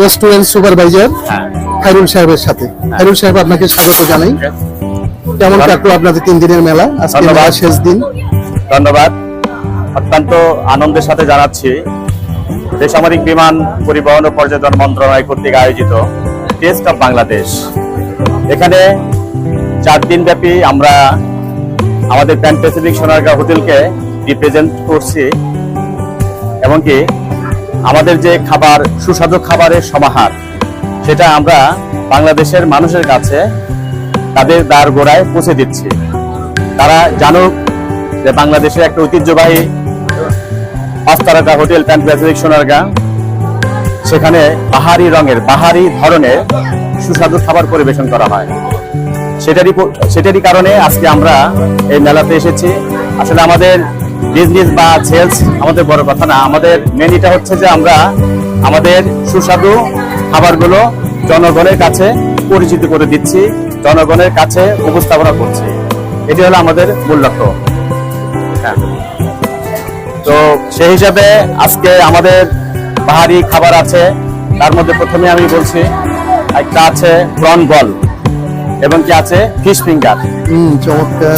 Restaurant supervisor হ্যাঁ। খাইরুল সাহেবের সাথে। খাইরুল সাহেব আপনাকে স্বাগত জানাই। কেমন কাটলো আপনাদের তিন দিনের মেলা? আজকে। মেলার শেষ দিন। ধন্যবাদ। অত্যন্ত আনন্দের সাথে জানাচ্ছি বেসামরিক বিমান পরিবহন ও পর্যটন মন্ত্রণালয় কর্তৃক আয়োজিত টেস্ট অফ বাংলাদেশ। এখানে চার দিন ব্যাপী আমরা আমাদের প্যান প্যাসিফিক সোনারগাঁ হোটেলকে রিপ্রেজেন্ট করছি এমনকি আমাদের যে খাবার, সুস্বাদু খাবারের সমাহার, সেটা আমরা বাংলাদেশের মানুষের কাছে তাদের দ্বার গোড়ায় পৌঁছে দিচ্ছি। তারা জানুক যে বাংলাদেশের একটা ঐতিহ্যবাহী পাঁচ হোটেল প্যান প্যাসিফিক সোনারগাঁ, সেখানে বাহারি রঙের, বাহারি ধরনের সুস্বাদু খাবার পরিবেশন করা হয়। সেটারই সেটারই কারণে আজকে আমরা এই মেলাতে এসেছি। আসলে আমাদের বিজনেস বা সেলস আমাদের বড় কথা না। আমাদের মেনিটা হচ্ছে যে আমরা আমাদের সুস্বাদু খাবারগুলো জনগণের কাছে পরিচিত করে দিচ্ছি জনগণের কাছে উপস্থাপনা করছি। এটি হলো আমাদের মূল লক্ষ্য। হ্যাঁ। তো সেই হিসাবে আজকে আমাদের পাহাড়ি খাবার আছে তার মধ্যে প্রথমে আমি বলছি একটা আছে প্রন বল এবং কি আছে ফিশ ফিঙ্গার।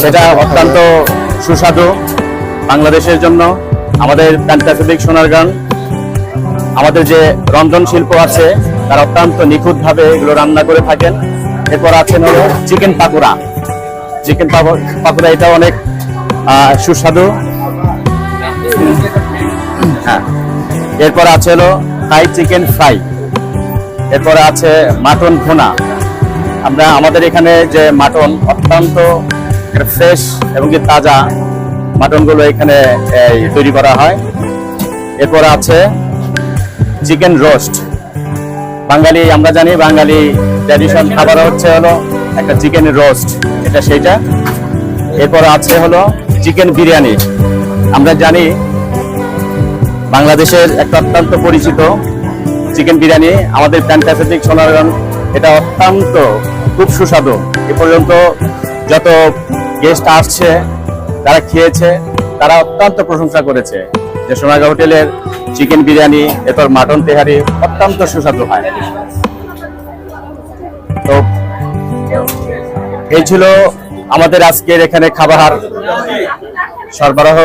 সেটা অত্যন্ত সুস্বাদু। বাংলাদেশের জন্য আমাদের প্যান প্যাসিফিক সোনারগান আমাদের যে রন্ধন শিল্প আছে, তারা অত্যন্ত নিখুঁতভাবে এগুলো রান্না করে থাকেন। এরপর আছেন হলো চিকেন পাকুড়া। চিকেন পাকুড়া এটা অনেক সুস্বাদু। হ্যাঁ। এরপর আছে হলো ফ্রাই চিকেন ফ্রাই এরপর আছে মাটন ভুনা। আমরা, আমাদের এখানে যে মাটন অত্যন্ত ফ্রেশ এবং তাজা। মাটনগুলো এখানে তৈরি করা হয়। এরপর আছে চিকেন রোস্ট। বাঙালি, আমরা জানি বাঙালি ট্র্যাডিশন খাবার হচ্ছে হলো একটা চিকেন রোস্ট, এটা সেইটা। এরপর আছে হলো চিকেন বিরিয়ানি। আমরা জানি বাংলাদেশের একটা অত্যন্ত পরিচিত চিকেন বিরিয়ানি, আমাদের প্যান প্যাসিফিক এটা অত্যন্ত খুব সুস্বাদু। এ পর্যন্ত যত গেস্ট আসছে তারা খেয়েছে তারা অত্যন্ত প্রশংসা করেছে যে সোনারগাঁ হোটেলের চিকেন বিরিয়ানি এরপর মাটন তেহারি অত্যন্ত সুস্বাদু হয়। তো এই ছিল আমাদের আজকের এখানে খাবার সরবরাহ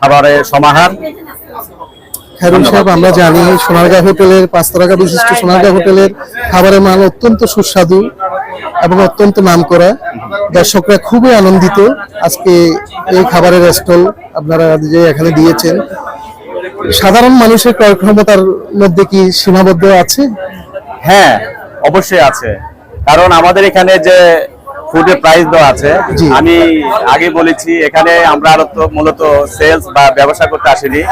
খাবারের সমাহার। সাহেব আমরা জানি সোনারগাঁ হোটেলের পাঁচ তারকা বিশিষ্ট সোনারগাঁ হোটেলের খাবারের মান অত্যন্ত সুস্বাদু। এবং অত্যন্ত নামকরা। দর্শকরা খুবই আনন্দিত আজকে এই খাবারের স্টল আপনারা যে এখানে দিয়েছেন। সাধারণ মানুষের ক্রয় ক্ষমতার মধ্যে কি সীমাবদ্ধ আছে? হ্যাঁ অবশ্যই আছে। কারণ আমাদের এখানে যে ফুডের প্রাইস দেওয়া আছে আমি আগে বলেছি এখানে আমরা আরও তো মূলত সেলস বা ব্যবসা করতে আসিনি।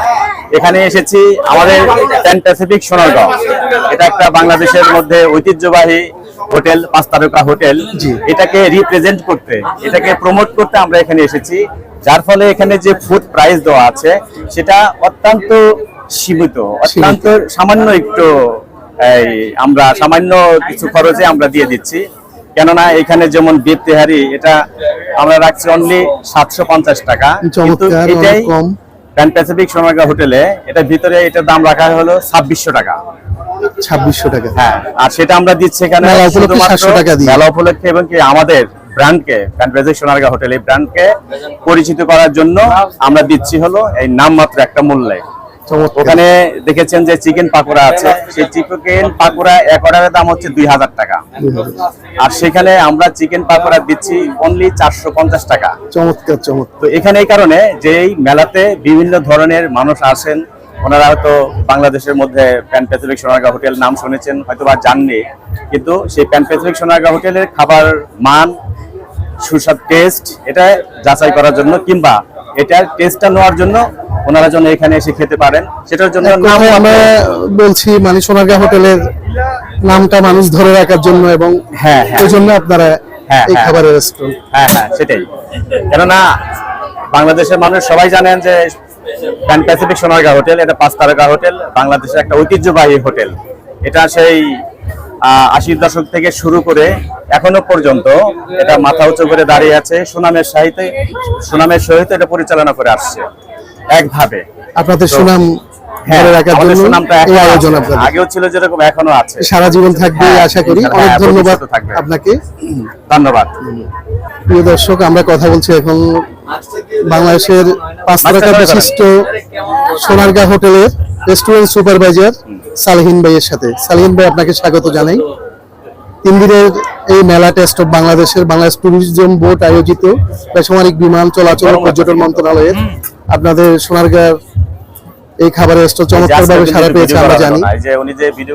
এখানে এসেছি আমাদের প্যান প্যাসিফিক সোনারগাঁও। এটা একটা বাংলাদেশের মধ্যে ঐতিহ্যবাহী হোটেল পাঁচ তারকা হোটেল এটাকে রিপ্রেজেন্ট করতে এটাকে প্রমোট করতে আমরা এখানে এসেছি যার ফলে এখানে যে ফুড প্রাইস দেওয়া আছে সেটা অত্যন্ত সীমিত অত্যন্ত সামান্য একটু আমরা সামান্য কিছু খরচে আমরা দিয়ে দিচ্ছি। কেননা এখানে যেমন বিপ তেহারি এটা আমরা রাখছি অনলি সাতশো পঞ্চাশ টাকা। কিন্তু এটাই প্যান প্যাসিফিক সোনারগাঁ হোটেলে এটার ভিতরে এটার দাম রাখা হলো ছাব্বিশশো টাকা। ছাব্বিশশো টাকা। হ্যাঁ আর সেটা আমরা দিচ্ছি এখানে মেলা উপলক্ষে 700 টাকা। মেলা উপলক্ষে এবং কি আমাদের ব্র্যান্ডকে সোনারগাঁ হোটেল এই ব্র্যান্ডকে পরিচিত করার জন্য আমরা দিচ্ছি হলো এই নামমাত্র একটা মূল্যে। ওখানে দেখেছেন যে চিকেন পাকোড়া আছে। সেই চিকেন পাকোড়া এক অর্ডারের দাম হচ্ছে দুই হাজার টাকা। আর সেখানে আমরা চিকেন পাকোড়া দিচ্ছি অনলি চারশো পঞ্চাশ টাকা। চমৎকার চমৎকার। তো এখানে এই কারণে যে এই মেলাতে বিভিন্ন ধরনের মানুষ আসেন ওনারা হয়তো বাংলাদেশের মধ্যে প্যান প্যাসিফিক সোনারগাঁ হোটেল নাম শুনেছেন হয়তো বা জাননি কিন্তু সেই প্যান প্যাসিফিক সোনারগাঁ হোটেলের খাবার মান সুস্বাদ টেস্ট এটা যাচাই করার জন্য কিংবা এটার টেস্টটা নেওয়ার জন্য ওনারা যেন এখানে এসে খেতে পারেন সেটার জন্য এক আমরা বলছি মানে সোনারগাঁ হোটেলের নামটা মানুষ ধরে রাখার জন্য এবং হ্যাঁ, হ্যাঁ। জন্য আপনারা হ্যাঁ, এই হ্যাঁ। খাবারের স্টল হ্যাঁ হ্যাঁ সেটাই কেননা বাংলাদেশের মানুষ সবাই জানেন যে প্যান প্যাসিফিক সোনারগাঁ হোটেল এটা পাঁচ তারকা হোটেল বাংলাদেশের একটা ঐতিহ্যবাহী হোটেল। এটা সেই আশির দশক থেকে শুরু করে এখনও পর্যন্ত এটা মাথা উঁচু করে দাঁড়িয়ে আছে। সুনামের সাহিত্যে সুনামের সহিত এটা পরিচালনা করে আসছে একভাবে। আপনাদের সুনাম ধরে রাখার হ্যাঁ, জন্য এই আয়োজন আছে। আপনাদের। আগেও ছিল যেরকম এখনও আছে। সারা জীবন থাকবে হ্যাঁ, আশা করি। হ্যাঁ, অনেক ধন্যবাদ থাকবে। আপনাকে। ধন্যবাদ। প্রিয় দর্শক আমরা কথা বলছি এখন বাংলাদেশের পাঁচ তারকা বিশিষ্ট সোনারগাঁ হোটেলের রেস্টুরেন্ট সুপারভাইজার সালহিন ভাইয়ের সাথে। সালহিন ভাই আপনাকে স্বাগত জানাই। তিন দিনের এই মেলা টেস্ট অফ বাংলাদেশের বাংলাদেশ ট্যুরিজম বোর্ড আয়োজিত বেসামরিক বিমান চলাচল পর্যটন মন্ত্রণালয়ের। আপনাদের সোনারগাঁর এই খাবারের স্টল চমৎকারভাবে সারা পেয়েছে আমরা জানি। আপনার যে উনি যে ভিডিও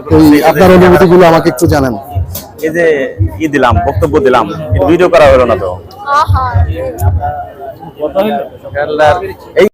আপনার অনুভূতিগুলো আমাকে একটু জানান। এই যে ই দিলাম বক্তব্য দিলাম ভিডিও করা হলো না তো। এই